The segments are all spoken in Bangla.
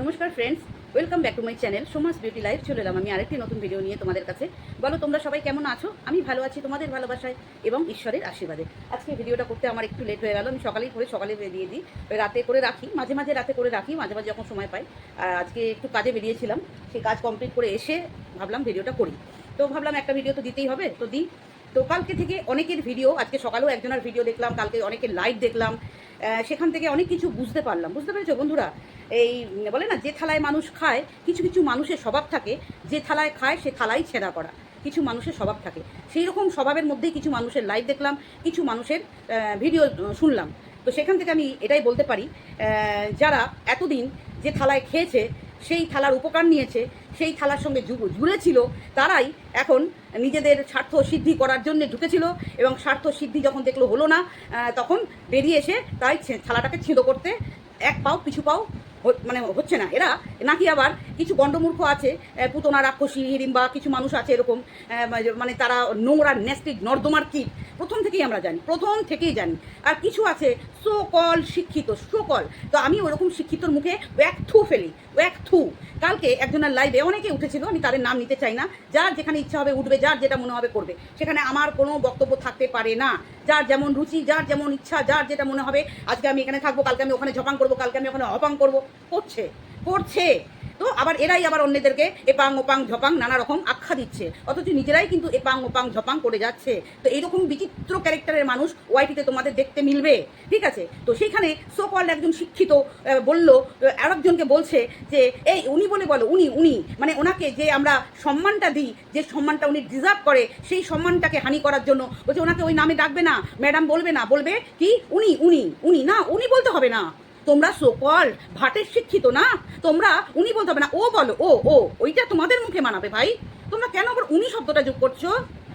নমস্কার friends welcome back to my channel Samaj beauty life চলে এলাম আমি আরেকটি নতুন ভিডিও নিয়ে তোমাদের কাছে। বলো, তোমরা সবাই কেমন আছো? আমি ভালো আছি, তোমাদের ভালোবাসায় এবং ঈশ্বরের আশীর্বাদে। আজকে ভিডিওটা করতে আমার একটু লেট হয়ে গেল, আমি সকালেই করে সকালে দিয়ে দিই। রাতে করে রাখি, মাঝে মাঝে রাতে করে রাখি, মাঝে মাঝে যখন সময় পাই। আজকে একটু কাজে বেরিয়েছিলাম, সেই কাজ কমপ্লিট করে এসে ভাবলাম ভিডিওটা করি। তো ভাবলাম একটা ভিডিও তো দিতেই হবে, তো দিই। তো কালকে থেকে অনেকের ভিডিও আজকে সকালেও একজনের ভিডিও দেখলাম, কালকে অনেকের লাইভ দেখলাম। সেখান থেকে অনেক কিছু বুঝতে পারলাম। বুঝতে পেরেছ বন্ধুরা? এই, বলে না, যে থালায় মানুষ খায়, কিছু কিছু মানুষের স্বভাব থাকে, যে থালায় খায়, সে থালাই ছেঁড়া করা। কিছু মানুষের স্বভাব থাকে। সেই রকম স্বভাবের মধ্যেই কিছু মানুষের লাইভ দেখলাম, কিছু মানুষের ভিডিও শুনলাম। তো সেখান থেকে আমি এটাই বলতে পারি যারা এতদিন যে থালায় খেয়েছে, সেই থালার উপকার নিয়েছে, সেই থালার সঙ্গে জুড়েছিল তারাই এখন নিজেদের স্বার্থ সিদ্ধি করার জন্য ঢুকেছিল এবং স্বার্থ সিদ্ধি যখন দেখল হলো না তখন বেরিয়ে এসে তাই থালাটাকে ছিঁদো করতে, এক পাও, পিছু পাও মানে হচ্ছে না। এরা নাকি আবার কিছু গণ্ডমূর্খ আছে পুতনা রাক্ষসী হিড়িম্বা কিছু মানুষ আছে এরকম মানে তারা নোংরা, নেস্টিক, নর্দমার কীট। প্রথম থেকেই আমরা জানি, প্রথম থেকেই জানি। আর কিছু আছে সোকল শিক্ষিত, সকল। তো আমি ওরকম শিক্ষিতর মুখে ওয়াক থু ফেলি ওয়াক থু। কালকে একজনের লাইভে অনেকে উঠেছিল, আমি তাদের নাম নিতে চাই না। যার যেখানে ইচ্ছা হবে উঠবে, যার যেটা মনে হবে করবে। সেখানে আমার কোনো বক্তব্য থাকতে পারে না। যার যেমন রুচি, যার যেমন ইচ্ছা, যার যেটা মনে হবে, আজকে আমি এখানে থাকব, কালকে আমি ওখানে ঝপাং করব, কালকে আমি ওখানে অপাং করব। করছে করছে। আবার এরাই আবার অন্যদেরকে এপাং ওপাং ঝপাং নানা রকম আখ্যা দিচ্ছে। অথচ নিজেরাই কিন্তু এপাং ওপাং ঝপাং করে যাচ্ছে। তো এইরকম বিচিত্র ক্যারেক্টারের মানুষ ওয়াইটিতে তোমাদের দেখতে মিলবে। ঠিক আছে? তো সেইখানে সোকল একজন শিক্ষিত বলল আরেকজনকে বলছে যে, এই উনি বলে বলো, উনি উনি মানে ওনাকে যে আমরা সম্মানটা দিই, যে সম্মানটা উনি ডিজার্ভ করে, সেই সম্মানটাকে হানি করার জন্য বলছে, ওনাকে ওই নামে ডাকবে না। ম্যাডাম বলবে না, বলবে কি, উনি উনি উনি, না, উনি বলতে হবে না। তোমরা সোকল ভাটের শিক্ষিত না? তোমরা উনি বলতে হবে না, ও বলো, ও ও, ওইটা তোমাদের মুখে মানাবে ভাই। তোমরা কেন আবার উনি শব্দটা যোগ করছ?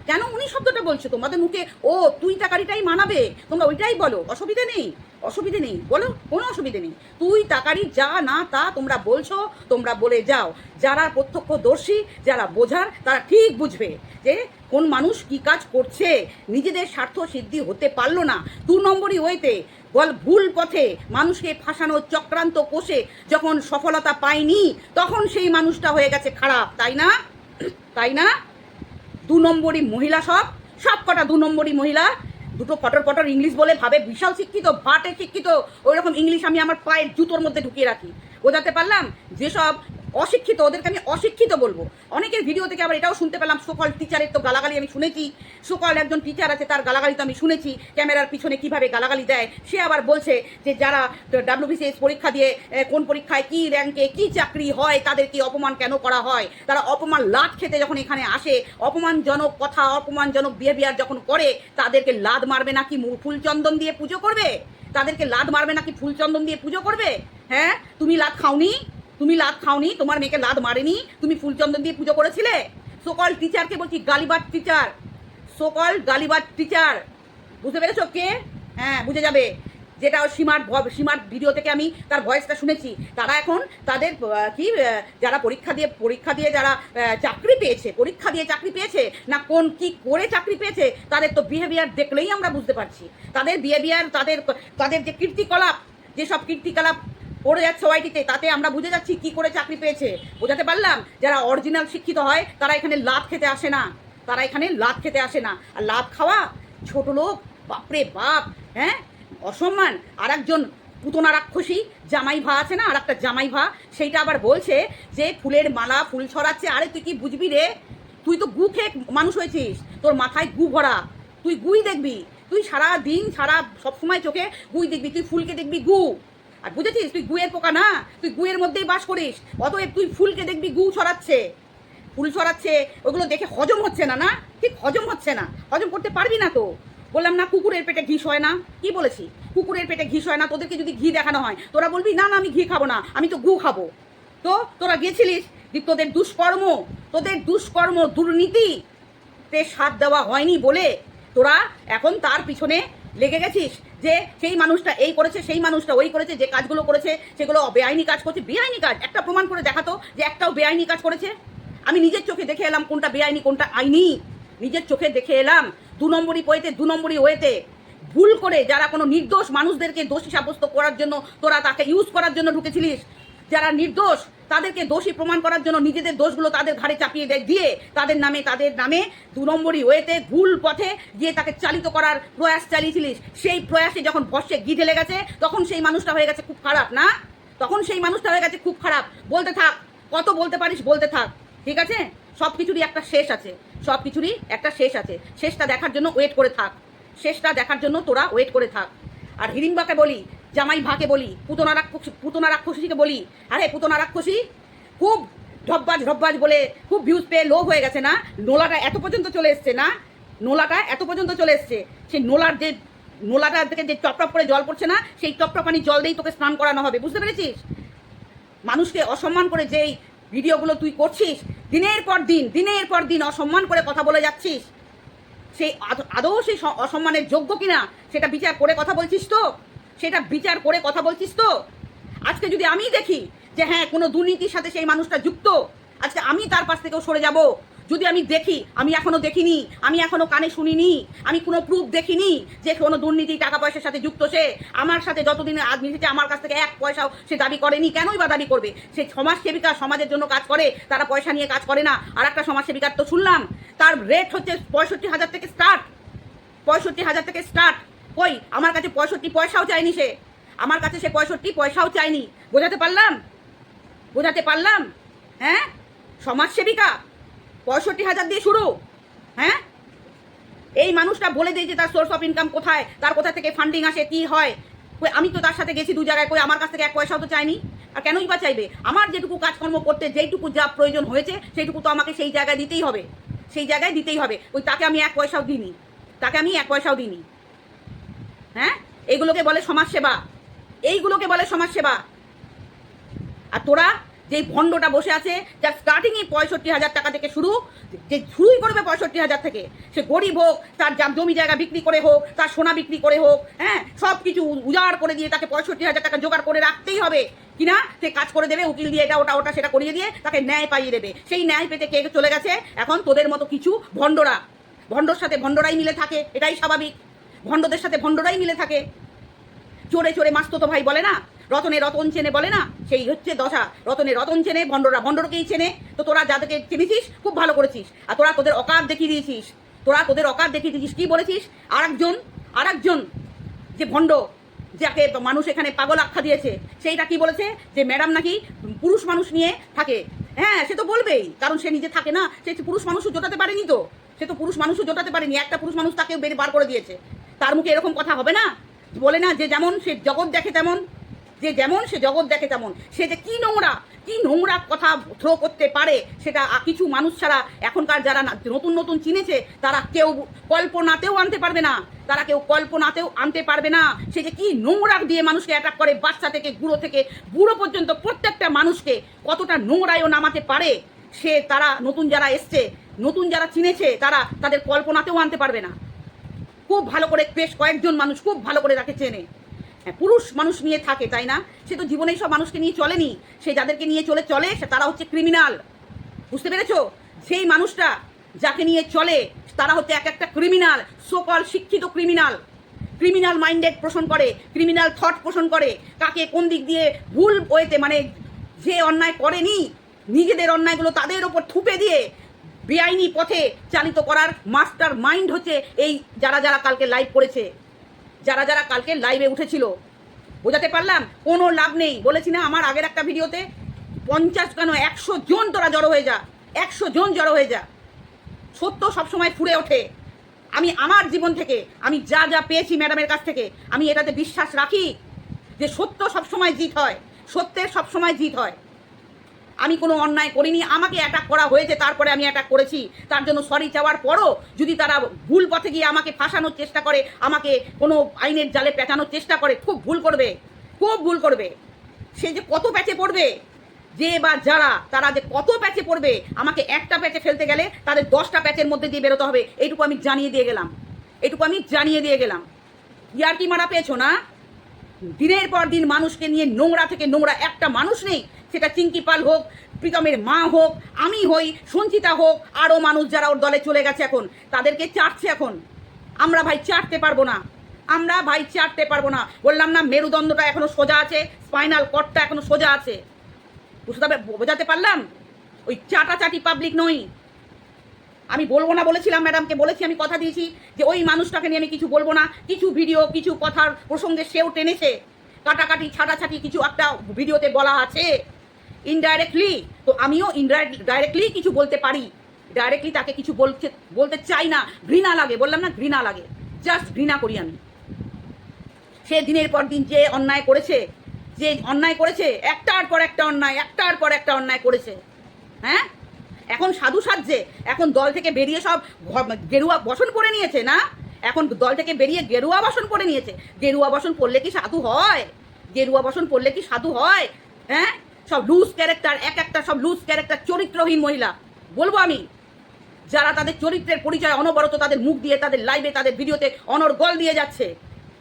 কেন উনি শব্দটা বলছো? তোমাদের মুখে, ও, তুই তাকারিটাই মানাবে। তোমরা ওইটাই বলো। অসুবিধে নেই অসুবিধে নেই। বলো, কোনো অসুবিধে নেই। তুই তাকারি যা না তা তোমরা বলছো, তোমরা বলে যাও। যারা প্রত্যক্ষদর্শী, যারা বোঝার, তারা ঠিক বুঝবে যে কোন মানুষ কি কাজ করছে। নিজেদের স্বার্থ সিদ্ধি হতে পারল না। দু নম্বরই ওয়েতে বল ভুল পথে মানুষকে ফাঁসানো চক্রান্ত কোষে যখন সফলতা পায়নি, তখন সেই মানুষটা হয়ে গেছে খারাপ। তাই না? তাই না? দু নম্বরই মহিলা সব সব কটা দু নম্বরই মহিলা। দুটো ফটর ফটর ইংলিশ বলে ভাবে, বিশাল শিক্ষিত, ভাটে শিক্ষিত ওই রকম ইংলিশ আমি আমার পায়ের জুতোর মধ্যে ঢুকিয়ে রাখি। বোঝাতে পারলাম? যেসব অশিক্ষিত, ওদেরকে আমি অশিক্ষিত বলব। অনেকের ভিডিও থেকে আবার এটাও শুনতে পেলাম, সকল টিচারের তো গালাগালি আমি শুনেছি। সকল একজন টিচার আছে, তার গালাগালি তো আমি শুনেছি, ক্যামেরার পিছনে কীভাবে গালাগালি দেয়। সে আবার বলছে যে যারা ডাব্লিউবিসিএস পরীক্ষা দিয়ে কোন পরীক্ষায় কি র্যাঙ্কে কি চাকরি হয়, তাদের কি অপমান কেন করা হয়? তারা অপমান লাদ খেতে যখন এখানে আসে, অপমানজনক কথা, অপমানজনক বিহেভিয়ার যখন করে, তাদেরকে লাদ মারবে নাকি মু- ফুলচন্দন দিয়ে পুজো করবে? তাদেরকে লাদ মারবে নাকি ফুলচন্দন দিয়ে পুজো করবে? হ্যাঁ? তুমি লাদ খাওনি? তুমি লাদ খাওনি, তোমার মেয়েকে লাদ মারেনি, তুমি ফুলচন্দন দিয়ে পুজো করেছিলে? সকল টিচারকে বলছি, গালিবার টিচার সকল গালিবার টিচার বুঝতে পেরেছ কে? হ্যাঁ বুঝে যাবে। যেটা সীমার সীমার ভিডিও থেকে আমি তার ভয়েসটা শুনেছি। তারা এখন তাদের কি যারা পরীক্ষা দিয়ে পরীক্ষা দিয়ে যারা চাকরি পেয়েছে, পরীক্ষা দিয়ে চাকরি পেয়েছে, না কোন কি করে চাকরি পেয়েছে, তাদের তো বিহেভিয়ার দেখলেই আমরা বুঝতে পারছি। তাদের বিহেভিয়ার তাদের তাদের যে কীর্তিকলাপ, যেসব কীর্তিকলাপ পড়ে যাচ্ছে ওয়াইটিতে তাতে আমরা বুঝে যাচ্ছি কি করে চাকরি পেয়েছে। বোঝাতে পারলাম, যারা অরিজিনাল শিক্ষিত হয়, তারা এখানে লাভ খেতে আসে না। তারা এখানে লাভ খেতে আসে না। আর লাভ খাওয়া ছোট লোক, বাপরে বাপ হ্যাঁ? অসম্মান। আর একজন পুতনা রাক্ষসী, জামাই ভা আছে না? আর একটা জামাই ভা, সেইটা আবার বলছে যে, ফুলের মালা ফুল ছড়াচ্ছে। আরে, তুই কি বুঝবি রে? তুই তো গু খেয়ে মানুষ হয়েছিস। তোর মাথায় গু ভরা। তুই গুই দেখবি। তুই সারা দিন সারা সবসময় চোখে গুই দেখবি। তুই ফুলকে দেখবি গু। আর বুঝেছিস? তুই গুয়ের পোকা না? তুই গুয়ের মধ্যেই বাস করিস। অতএব তুই ফুলকে দেখবি, গু ছড়াচ্ছে। ফুল ছড়াচ্ছে, ওগুলো দেখে হজম হচ্ছে না না? ঠিক হজম হচ্ছে না। হজম করতে পারবি না তো। বললাম, না, কুকুরের পেটে ঘিস হয় না। কি বলেছি? কুকুরের পেটে ঘিস হয় না, তোদেরকে যদি ঘি দেখানো হয়, তোরা বলবি, না না, আমি ঘি খাব না, আমি তো গু খাব। তো তোরা গেছিলিস তোদের দুষ্কর্ম তোদের দুষ্কর্ম দুর্নীতি তে সাথ দেওয়া হয়নি বলে তোরা এখন তার পিছনে লেগে গেছিস? যে সেই মানুষটা এই করেছে, সেই মানুষটা ওই করেছে, যে কাজগুলো করেছে, সেগুলো বেআইনি কাজ করছে। বেআইনি কাজ, একটা প্রমাণ করে দেখাতো যে একটাও বেআইনি কাজ করেছে। আমি নিজের চোখে দেখে এলাম কোনটা বেআইনি, কোনটা আইনি। নিজের চোখে দেখে এলাম দু নম্বরই পোয়েতে দু নম্বরই ওয়েতে। ভুল করে যারা কোনো নির্দোষ মানুষদেরকে দোষী সাব্যস্ত করার জন্য তোরা তাকে ইউজ করার জন্য ঢুকেছিলিস, যারা নির্দোষ তাদেরকে দোষী প্রমাণ করার জন্য নিজেদের দোষগুলো তাদের ঘাড়ে চাপিয়ে দেয়, দিয়ে তাদের নামে তাদের নামে দু নম্বরই ওয়েতে ভুল পথে গিয়ে তাকে চালিত করার প্রয়াস চালিয়েছিলিস। সেই প্রয়াসে যখন ভস্যে গি ঢেলে গেছে তখন সেই মানুষটা হয়ে গেছে খুব খারাপ, না? তখন সেই মানুষটা হয়ে গেছে খুব খারাপ। বলতে থাক, কত বলতে পারিস বলতে থাক, ঠিক আছে? সব কিছুরই একটা শেষ আছে, সব কিছুরই একটা শেষ আছে। শেষটা দেখার জন্য ওয়েট করে থাক। শেষটা দেখার জন্য তোরা ওয়েট করে থাক। আর হিড়িম্বাকে বলি জামাই ভাকে বলি, পুতনা রাক্ষসী পুতনা রাক্ষসীকে বলি। আরে, পুতনা রাক্ষসী, খুব ঢব্বাজ ঢব্বাজ বলে খুব ভিউজ পেয়ে লোভ হয়ে গেছে না? নোলাটা এত পর্যন্ত চলে এসছে না? নোলাটা এত পর্যন্ত চলে এসছে। সেই নোলার যে নোলাটা থেকে যে টপটপ করে জল পড়ছে না, সেই টপটপ পানি জল দিয়েই তোকে স্নান করানো হবে। বুঝতে পেরেছিস? মানুষকে অসম্মান করে যেই ভিডিওগুলো তুই করছিস, দিনের পর দিন, দিনের পর দিন অসম্মান করে কথা বলে যাচ্ছিস। সেই আদ- আদৌ সেই অসম্মানের যোগ্য কিনা, সেটা বিচার করে কথা বলছিস তো? সেটা বিচার করে কথা বলছিস তো? আজকে যদি আমি দেখি যে হ্যাঁ কোনো দুর্নীতির সাথে সেই মানুষটা যুক্ত, আজকে আমি তার পাশ থেকেও সরে যাব। যদি আমি দেখি, আমি এখনও দেখিনি, আমি এখনও কানে শুনিনি, আমি কোনো প্রুফ দেখিনি যে কোনো দুর্নীতি টাকা পয়সার সাথে যুক্ত সে, আমার সাথে যতদিন আজ মিশেছে, আমার কাছ থেকে এক পয়সাও সে দাবি করেনি, কেনই বা দাবি করবে? সে সমাজসেবিকা সমাজের জন্য কাজ করে, তারা পয়সা নিয়ে কাজ করে না। আর একটা সমাজসেবিকার তো শুনলাম, তার রেট হচ্ছে পঁয়ষট্টি হাজার থেকে স্টার্ট পঁয়ষট্টি হাজার থেকে স্টার্ট কই? আমার কাছে পঁয়ষট্টি পয়সাও চাইনি সে। আমার কাছে সে পঁয়ষট্টি পয়সাও চাইনি। বোঝাতে পারলাম? বোঝাতে পারলাম? হ্যাঁ? সমাজসেবিকা? পঁয়ষট্টি হাজার দিয়ে শুরু। হ্যাঁ? এই মানুষটা বলে দিয়েছে তার সোর্স অফ ইনকাম কোথায়? তার কোথা থেকে ফান্ডিং আসে? কি হয়? আমি তো তার সাথে গেছি দু জায়গায়। কই, আমার কাছ থেকে এক পয়সাও তো চাইনি। আর কেনই বা চাইবে? আমার যেটুকু কাজকর্ম করতে যেইটুকু যা প্রয়োজন হয়েছে, সেইটুকু তো আমাকে সেই জায়গায় দিতেই হবে। সেই জায়গায় দিতেই হবে। ওই তাকে আমি এক পয়সাও দিইনি। তাকে আমি এক পয়সাও দিইনি। হ্যাঁ? এইগুলোকে বলে সমাজসেবা। এইগুলোকে বলে সমাজসেবা। আর তোরা যেই ভণ্ডটা বসে আছে, যার স্টার্টিংই পঁয়ষট্টি হাজার টাকা থেকে শুরু, যে শুরুই করবে পঁয়ষট্টি হাজার থেকে, সে গরিব হোক, তার জমি জায়গা বিক্রি করে হোক, তার সোনা বিক্রি করে হোক হ্যাঁ সব কিছু উজাড় করে দিয়ে তাকে পঁয়ষট্টি হাজার টাকা জোগাড় করে রাখতেই হবে। কিনা সে কাজ করে দেবে, উকিল দিয়ে এটা, ওটা ওটা, সেটা করিয়ে দিয়ে তাকে ন্যায় পাইয়ে দেবে। সেই ন্যায় পেতে কে চলে গেছে? এখন তোদের মতো কিছু ভণ্ডরা। ভণ্ডর সাথে ভণ্ডরাই মিলে থাকে, এটাই স্বাভাবিক। ভণ্ডদের সাথে ভণ্ডরাই মিলে থাকে। চোরে চোরে মাস্তো তো ভাই বলে না, রতনে রতন চেনে বলে না, সেই হচ্ছে দশা। রতনে রতন চেনে, ভণ্ডরা ভণ্ডরকেই চেনে। তো তোরা যাদেরকে চেনেছিস, খুব ভালো করেছিস। আর তোরা তোদের অকার দেখিয়ে দিয়েছিস। তোরা তোদের অকার দেখিয়ে দিয়েছিস। কি বলেছিস? আর একজন আর একজন যে ভণ্ড, যাকে মানুষ এখানে পাগল আখ্যা দিয়েছে, সেইটা কি বলেছে? যে ম্যাডাম নাকি পুরুষ মানুষ নিয়ে থাকে। হ্যাঁ সে তো বলবেই, কারণ সে নিজে থাকে না। সে পুরুষ মানুষও জোটাতে পারেনি তো। সে তো পুরুষ মানুষও জোটাতে পারেনি। একটা পুরুষ মানুষ তাকে বের বার করে দিয়েছে। তার মুখে এরকম কথা হবে না। বলে না যে যেমন সে জগৎ দেখে তেমন, যে যেমন সে জগৎ দেখে তেমন। সে যে কি নোংরা কি নোংরা কথা থ্রো করতে পারে সেটা কিছু মানুষ ছাড়া এখনকার যারা নতুন নতুন চিনেছে, তারা কেউ কল্পনাতেও আনতে পারবে না। তারা কেউ কল্পনাতেও আনতে পারবে না। সে যে কি নোংরা দিয়ে মানুষকে অ্যাটাক করে বাচ্চা থেকে গুঁড়ো থেকে, বুড়ো পর্যন্ত প্রত্যেকটা মানুষকে কতটা নোংরায়ও নামাতে পারে, সে তারা নতুন যারা এসছে, নতুন যারা চিনেছে, তারা তাদের কল্পনাতেও আনতে পারবে না। খুব ভালো করে বেশ কয়েকজন মানুষ খুব ভালো করে তাকে চেনে। হ্যাঁ পুরুষ মানুষ নিয়ে থাকে, তাই না? সে তো জীবনেই সব মানুষকে নিয়ে চলেনি। সে যাদেরকে নিয়ে চলে চলে, সে তারা হচ্ছে ক্রিমিনাল বুঝতে পেরেছ? সেই মানুষটা যাকে নিয়ে চলে, তারা হচ্ছে এক একটা ক্রিমিনাল সকল শিক্ষিত ক্রিমিনাল ক্রিমিনাল মাইন্ডেড পোষণ করে ক্রিমিনাল থট পোষণ করে, কাকে কোন দিক দিয়ে ভুল ওয়েতে মানে যে অন্যায় করেনি, নিজেদের অন্যায়গুলো তাদের ওপর থুপে দিয়ে বেআইনি পথে চালিত করার মাস্টার মাইন্ড হচ্ছে এই যারা যারা কালকে লাইভ করেছে। যারা যারা কালকে লাইভে উঠেছিল। বোঝাতে পারলাম? কোনো লাভ নেই। বলেছি না আমার আগের একটা ভিডিওতে, পঞ্চাশ কেন একশো জন তোরা জড়ো হয়ে যা। একশো জন জড়ো হয়ে যা। সত্য সবসময় ফুরে ওঠে। আমি আমার জীবন থেকে, আমি যা যা পেয়েছি ম্যাডামের কাছ থেকে, আমি এটাতে বিশ্বাস রাখি যে সত্য সবসময় জিত হয়। সত্যের সবসময় জিত হয়। আমি কোনো অন্যায় করিনি, আমাকে অ্যাটাক করা হয়েছে, তারপরে আমি অ্যাটাক করেছি। তার জন্য সরি চাওয়ার পরও যদি তারা ভুল পথে গিয়ে আমাকে ফাঁসানোর চেষ্টা করে, আমাকে কোনো আইনের জালে পেঁচানোর চেষ্টা করে, খুব ভুল করবে, খুব ভুল করবে। সে যে কত প্যাচে পড়বে, যে বা যারা, তারা যে কত প্যাচে পড়বে, আমাকে একটা প্যাচে ফেলতে গেলে তাদের দশটা প্যাচের মধ্যে দিয়ে বেরোতে হবে, এইটুকু আমি জানিয়ে দিয়ে গেলাম। এইটুকু আমি জানিয়ে দিয়ে গেলাম। ইয়ার্কি মারা পেয়েছ না? দিনের পর দিন মানুষকে নিয়ে নোংরা থেকে নোংরা একটা মানুষ নেই সেটা চিঙ্কি পাল হোক, প্রীতমের মা হোক, আমি হই, সঞ্চিতা হোক আরও মানুষ যারা ওর দলে চলে গেছে এখন, তাদেরকে চাটছে এখন। আমরা ভাই চাটতে পারব না। আমরা ভাই চাটতে পারব না। বললাম না, মেরুদণ্ডটা এখনও সোজা আছে, স্পাইনাল কটটা এখনও সোজা আছে। বুঝতে বোঝাতে পারলাম? ওই চাটাচাটি পাবলিক নই। আমি বলব না বলেছিলাম ম্যাডামকে, বলেছি, আমি কথা দিয়েছি যে ওই মানুষটাকে নিয়ে আমি কিছু বলব না। কিছু ভিডিও, কিছু কথার প্রসঙ্গে সেও টেনেছে। কাটাকাটি, ছাটাছাটি কিছু একটা ভিডিওতে বলা আছে। ইনডাইরেক্টলি তো আমিও ডাইরেক্টলি কিছু বলতে পারি। ডাইরেক্টলি তাকে কিছু বলতে বলতে চাই না। ঘৃণা লাগে, বললাম না ঘৃণা লাগে। জাস্ট ঘৃণা করি আমি। সে দিনের পর দিন যে অন্যায় করেছে, যে অন্যায় করেছে, একটার পর একটা অন্যায়, একটার পর একটা অন্যায় করেছে। হ্যাঁ? এখন সাধু সাজছে, এখন দল থেকে বেরিয়ে সব গেরুয়া বসন করে নিয়েছে, না? এখন দল থেকে বেরিয়ে গেরুয়া বসন করে নিয়েছে। গেরুয়া বসন পরলে কি সাধু হয়? গেরুয়া বসন পরলে কি সাধু হয়? হ্যাঁ? সব লুজ ক্যারেক্টার এক একটা সব লুজ ক্যারেক্টার চরিত্রহীন মহিলা। বলব আমি, যারা তাদের চরিত্রের পরিচয় অনবরত তাদের মুখ দিয়ে, তাদের লাইভে তাদের ভিডিওতে অনর্গল দিয়ে যাচ্ছে।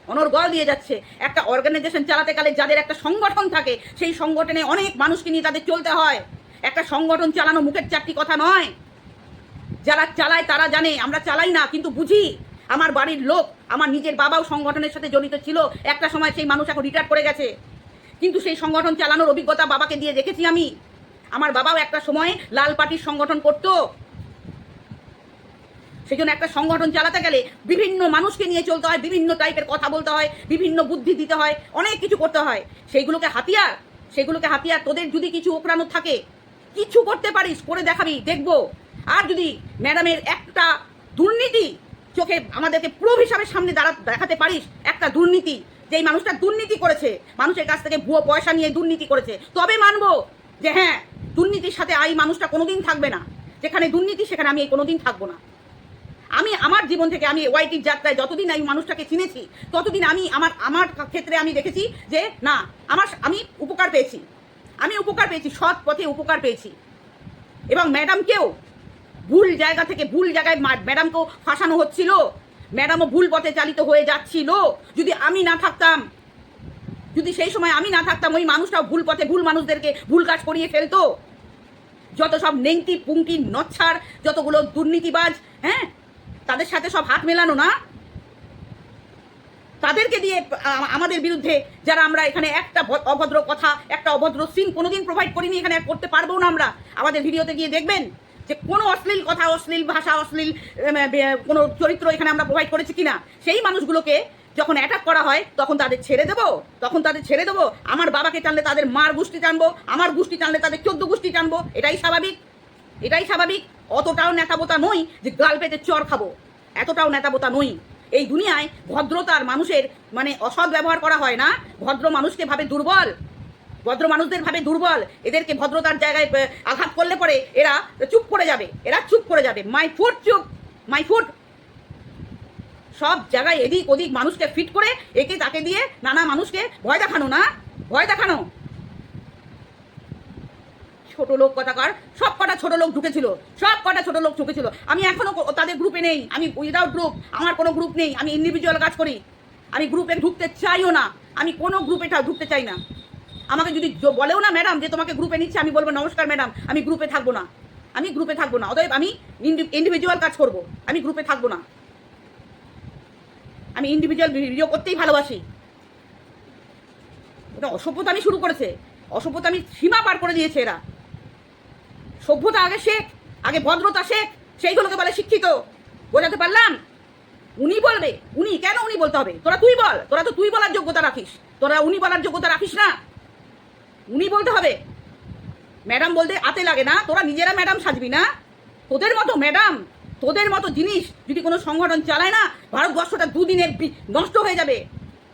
অনর্গল দিয়ে যাচ্ছে। একটা অর্গানাইজেশন চালাতে গেলে যাদের একটা সংগঠন থাকে, সেই সংগঠনে অনেক মানুষকে নিয়ে তাদের চলতে হয়। একটা সংগঠন চালানো মুখের চারটি কথা নয়। যারা চালায় তারা জানে, আমরা চালাই না, কিন্তু বুঝি। আমার বাড়ির লোক, আমার নিজের বাবাও সংগঠনের সাথে জড়িত ছিল। একটা সময় সেই মানুষ এখন রিটায়ার করে গেছে। কিন্তু সেই সংগঠন চালানোর অভিজ্ঞতা বাবাকে দিয়ে দেখেছি আমি। আমার বাবাও একটা সময় লাল পার্টির সংগঠন করতো। সেই জন্য একটা সংগঠন চালাতে গেলে বিভিন্ন মানুষকে নিয়ে চলতে হয়, বিভিন্ন টাইপের কথা বলতে হয়, বিভিন্ন বুদ্ধি দিতে হয়, অনেক কিছু করতে হয়। সেইগুলোকে হাতিয়ার, সেগুলোকে হাতিয়ার তোদের যদি কিছু ওকরানো থাকে, কিছু করতে পারিস, করে দেখাবি, দেখব। আর যদি ম্যাডামের একটা দুর্নীতি চোখে আমাদেরকে প্রুফ হিসাবে সামনে দাঁড়া, দেখাতে পারিস, একটা দুর্নীতি যে এই মানুষটা দুর্নীতি করেছে, মানুষের কাছ থেকে ভুয়ো পয়সা নিয়ে দুর্নীতি করেছে, তবে মানবো যে হ্যাঁ দুর্নীতির সাথে এই মানুষটা কোনোদিন থাকবে না। যেখানে দুর্নীতি, সেখানে আমি এই কোনোদিন থাকব না। আমি আমার জীবন থেকে আমি ওয়াইটির যাত্রায় যতদিন আমি মানুষটাকে চিনেছি, ততদিন আমি আমার আমার ক্ষেত্রে আমি দেখেছি যে না, আমার আমি উপকার পেয়েছি। আমি উপকার পেয়েছি, সৎ পথে উপকার পেয়েছি। এবং ম্যাডামকেও ভুল জায়গা থেকে ভুল জায়গায় ম্যাডামকেও ফাঁসানো হচ্ছিল। ম্যাডামও ভুল পথে চালিত হয়ে যাচ্ছিল। যদি আমি না থাকতাম, যদি সেই সময় আমি না থাকতাম, ওই মানুষটাও ভুল পথে ভুল মানুষদেরকে ভুল কাজ করিয়ে ফেলতো। যত সব নেংটি পুংটি নচ্ছার, যতগুলো দুর্নীতিবাজ হ্যাঁ? তাদের সাথে সব হাত মেলানো না? তাদেরকে দিয়ে আমাদের বিরুদ্ধে যারা আমরা এখানে একটা অভদ্র কথা, একটা অভদ্র সিন কোনোদিন প্রোভাইড করিনি, এখানে করতে পারব না আমরা। আমাদের ভিডিওতে গিয়ে দেখবেন? যে কোনো অশ্লীল কথা, অশ্লীল ভাষা, অশ্লীল কোনো চরিত্র এখানে আমরা প্রোভাইড করেছি কিনা, সেই মানুষগুলোকে যখন অ্যাটাক করা হয়, তখন তাদের ছেড়ে দেবো, তখন তাদের ছেড়ে দেবো, আমার বাবাকে টানলে তাদের মার গোষ্ঠী টানবো, আমার গোষ্ঠী টানলে তাদের চোদ্দ গোষ্ঠী টানবো, এটাই স্বাভাবিক এটাই স্বাভাবিক, অতটাও নেতাবোতা নই যে গাল পেতে চর খাব, এতটাও নেতাবোতা নই। এই দুনিয়ায় ভদ্রতার মানুষের মানে অসৎ ব্যবহার করা হয় না, ভদ্র মানুষকে ভাবে দুর্বল ভদ্র মানুষদের ভাবে দুর্বল, এদেরকে ভদ্রতার জায়গায় আঘাত করলে পরে এরা চুপ করে যাবে, এরা চুপ করে যাবে। মাই ফুট চুপ মাই ফুট সব জায়গায় এদিক ওদিক মানুষকে ফিট করে, একে তাকে দিয়ে নানা মানুষকে ভয় দেখানো না, ভয় দেখানো। ছোট লোক কথাকার সব কটা ছোট লোক ঢুকেছিল, সব কটা ছোট লোক ঢুকেছিল। আমি এখনও তাদের গ্রুপে নেই, আমি উইদাউট গ্রুপ আমার কোনো গ্রুপ নেই, আমি ইন্ডিভিজুয়াল কাজ করি। আমি গ্রুপে ঢুকতে চাইও না, আমি কোনো গ্রুপে ঢুকতে চাই না। আমাকে যদি বলেও না ম্যাডাম যে তোমাকে গ্রুপে নিচ্ছে, আমি বলব, নমস্কার ম্যাডাম আমি গ্রুপে থাকব না। আমি গ্রুপে থাকব না। অতএব আমি ইন্ডিভিজুয়াল কাজ করব। আমি গ্রুপে থাকব না। আমি ইন্ডিভিজুয়াল ভিডিও করতেই ভালোবাসি। ওটা অসভ্যতামি শুরু করেছে। অসভ্যতামি সীমা পার করে দিয়েছে এরা। সভ্যতা আগে শেখ, আগে ভদ্রতা শেখ, সেইগুলোকে বলে শিক্ষিত। বোঝাতে পারলাম? উনি বলবে। উনি, কেন উনি বলতে হবে? তোরা তুই বল। তোরা তো তুই বলার যোগ্যতা রাখিস। তোরা উনি বলার যোগ্যতা রাখিস না। উনি বলতে হবে ম্যাডাম বলতে আতে লাগে না, তোরা নিজেরা ম্যাডাম সাজবি না। তোদের মতো ম্যাডাম তোদের মতো জিনিস যদি কোনো সংগঠন চালায় না, ভারতবর্ষটা দুদিনের নষ্ট হয়ে যাবে।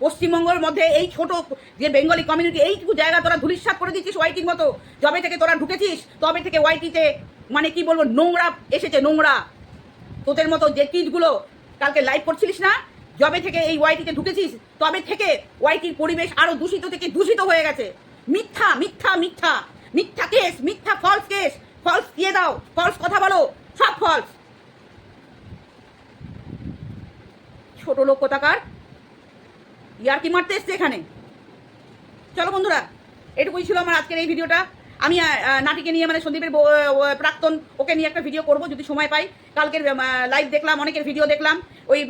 পশ্চিমবঙ্গের মধ্যে এই ছোট যে বেঙ্গলি কমিউনিটি এইটুকু জায়গা তোরা ধুলিস্বাদ করে দিচ্ছিস ওয়াইটির মতো। যবে থেকে তোরা ঢুকেছিস, তবে থেকে ওয়াইটিতে মানে কি বলব, নোংরা এসেছে, নোংরা। তোদের মতো যে কিটগুলো কালকে লাইভ করছিলিস না, যবে থেকে এই ওয়াইটিতে ঢুকেছিস, তবে থেকে ওয়াইটির পরিবেশ আরও দূষিত থেকে দূষিত হয়ে গেছে। মিথ্যা মিথ্যা মিথ্যা। মিথ্যা কেস মিথ্যা ফলস কেস ফলস দিয়ে দাও। ফলস কথা বলো। সব ফলস ছোট লোক কোথাকার? ইয়ার কি মারতে এসছে এখানে? চলো বন্ধুরা, এটুকুই ছিল আমার আজকের এই ভিডিওটা আমি নাটিকে নিয়ে মানে সন্দীপের প্রাক্তন, ওকে নিয়ে একটা ভিডিও করব, যদি সময় পাই। কালকের লাইভ দেখলাম, অনেকের ভিডিও দেখলাম। ওই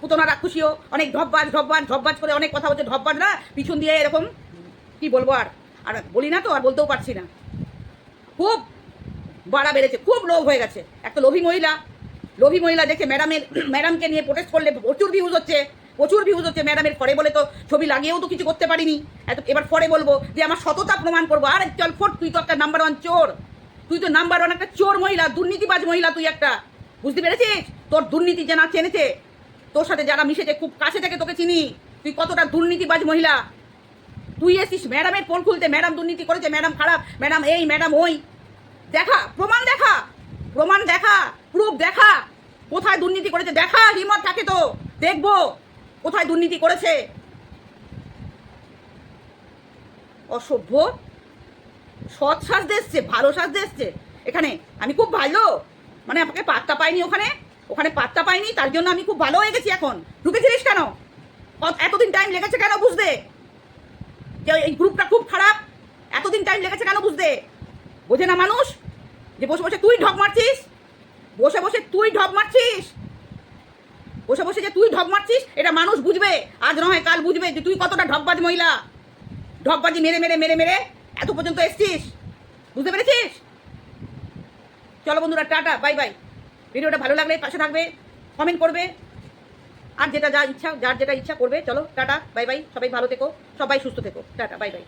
পুতনা রাক্ষসীও, অনেক ঢপবাজ ঢপবাজ ঢপবাজ করে অনেক কথা হচ্ছে ঢপবাজরা পিছন দিয়ে এরকম, কি বলব আর? আর বলি না তো, আর বলতেও পারছি না। খুব বাড়া বেড়েছে, খুব লোভ হয়ে গেছে। একটা লোভী মহিলা লোভী মহিলা দেখে ম্যাডামের, ম্যাডামকে নিয়ে প্রোটেস্ট করলে প্রচুর ভিউজ হচ্ছে, প্রচুর ভিউজ হচ্ছে ম্যাডামের ফরে বলে তো ছবি লাগিয়েও তো কিছু করতে পারিনি। এত, এবার ফরে বলব যে আমার সততা প্রমাণ করব। আরে চল ফোট, তুই তো একটা নাম্বার ওয়ান চোর। তুই তো নাম্বার ওয়ান একটা চোর মহিলা, দুর্নীতিবাজ মহিলা তুই একটা। বুঝতে পেরেছিস? তোর দুর্নীতি যে না চেনেছে, তোর সাথে যারা মিশেছে, খুব কাছে থেকে তোকে চিনি। তুই কতটা দুর্নীতিবাজ মহিলা? তুই এসিস, ম্যাডামের ফোন খুলতে, ম্যাডাম দুর্নীতি করেছে, ম্যাডাম খারাপ, ম্যাডাম এই, ম্যাডাম ওই। দেখা, প্রমাণ দেখা প্রমাণ দেখা প্রুফ দেখা। কোথায় দুর্নীতি করেছে? দেখা হিম্মত থাকে তো, দেখব। কোথায় দুর্নীতি করেছে? অসভ্য। সৎ সাজতে এসছে, ভালো সাজতে এসছে। এখানে আমি খুব ভালো। মানে আমাকে পাত্তা পাইনি ওখানে। ওখানে পাত্তা পাইনি, তার জন্য আমি খুব ভালো হয়ে গেছি এখন। ঢুকেছিলিস কেন? এতদিন টাইম লেগেছে কেন বুঝতে? যে এই গ্রুপটা খুব খারাপ। এতদিন টাইম লেগেছে কেন বুঝতে? বোঝে না মানুষ? যে বসে বসে তুই ঢপ মারছিস? বসে বসে তুই ঢপ মারছিস? বসে বসে যে তুই ঢপ মারছিস, এটা মানুষ বুঝবে। আজ নয়, কাল বুঝবে যে তুই কতটা ঢপবাজ মহিলা। ঢপবাজি মেরে মেরে মেরে মেরে এত পর্যন্ত এসছিস। বুঝতে পেরেছিস? চলো বন্ধুরা, টাটা বাই বাই ভিডিওটা ভালো লাগলে পাশে থাকবে কমেন্ট করবে। আর যেটা যা ইচ্ছা, যার যেটা ইচ্ছা করবে, চলো, টাটা, বাই বাই, সবাই ভালো থেকো, সবাই সুস্থ থেকো, টাটা, বাই বাই।